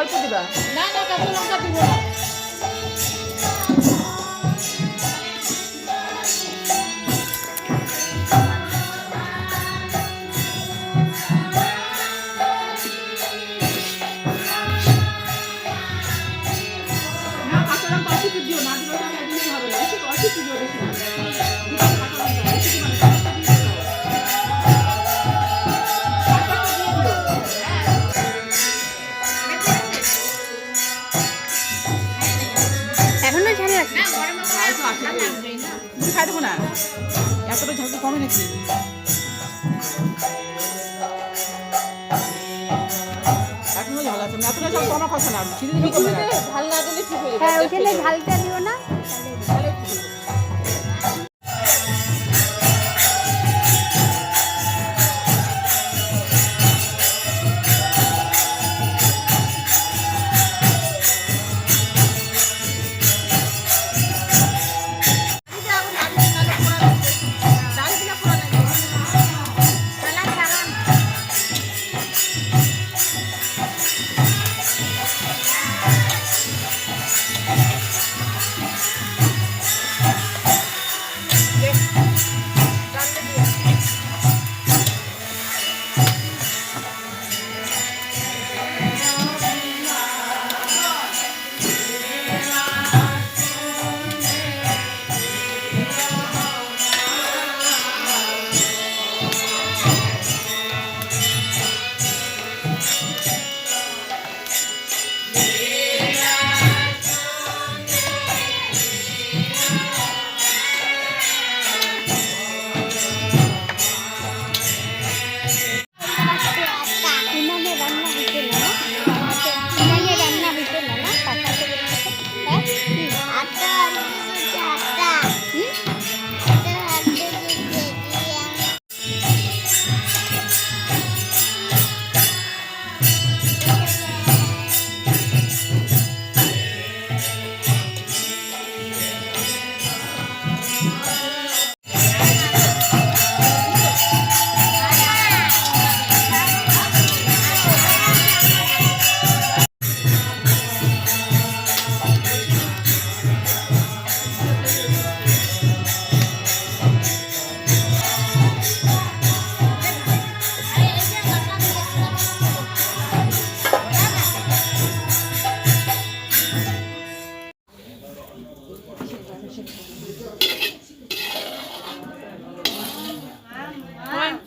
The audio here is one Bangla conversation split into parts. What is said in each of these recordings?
অল্প দিবা? না না কাঁচা লঙ্কা দিব না। না কাঁচা লঙ্কা অল্প দিও না দিলে হবে না। অল্প দিও বেশি এতটা ঝাল তো কমে নাকি এখনও ঝাল আছে না এতটা ঝাল কমা কথা না ঝাল না দিলে ঠিক হয়ে হ্যাঁ ঝালটা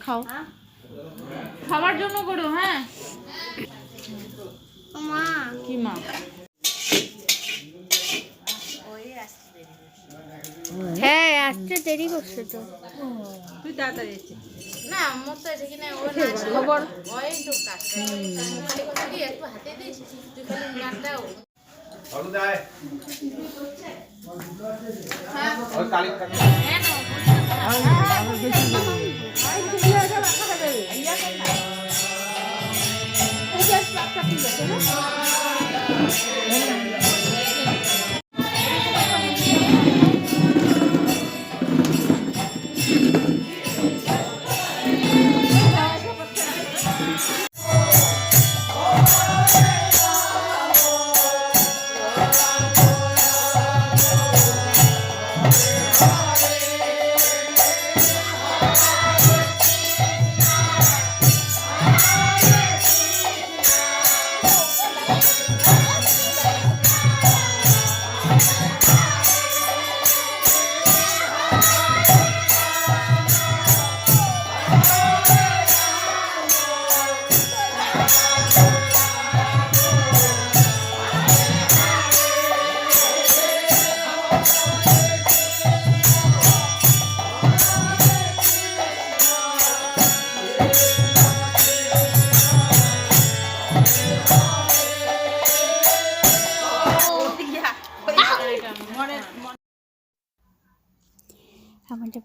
খাও। খাবার জন্য করো হ্যাঁ? মা। কি মা? হ্যাঁ আসতে দেরি করছে তো। তুই তাড়াতাড়ি না তো খবর ওই তো কাজ। খালি কথা দিয়ে একটু হাতে দিস তুই খালি নাটটাও অরুণায় ওই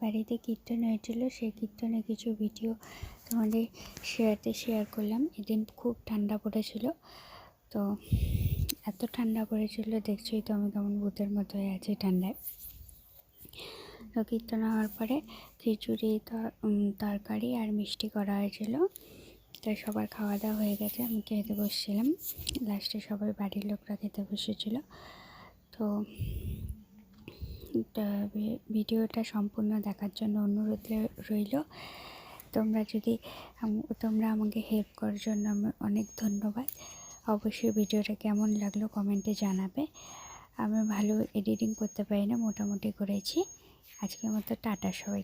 বাড়িতে কীর্তন হয়েছিল, সেই কীর্তনে কিছু ভিডিও তোমাদের শেয়ারতে শেয়ার করলাম। এদিন খুব ঠান্ডা পড়েছিল, তো এত ঠান্ডা পড়েছিল, দেখছোই তো আমি কেমন ভূতের মতো হয়ে আছি ঠান্ডায়। তো কীর্তন হওয়ার পরে খিচুড়ি তর- তরকারি আর মিষ্টি করা হয়েছিল। তো সবার খাওয়া দাওয়া হয়ে গেছে, আমি খেতে বসছিলাম। লাস্টে সবাই বাড়ির লোকরা খেতে বসেছিল। তো ভিডিওটা সম্পূর্ণ দেখার জন্য অনুরোধ রইল। তোমরা যদি তোমরা আমাকে হেল্প করার জন্য অনেক ধন্যবাদ। অবশ্যই ভিডিওটা কেমন লাগল কমেন্টে জানাবে। আমি ভালো এডিটিং করতে পারি না, মোটামুটি করেছি। আজকের মতো টাটা সবাই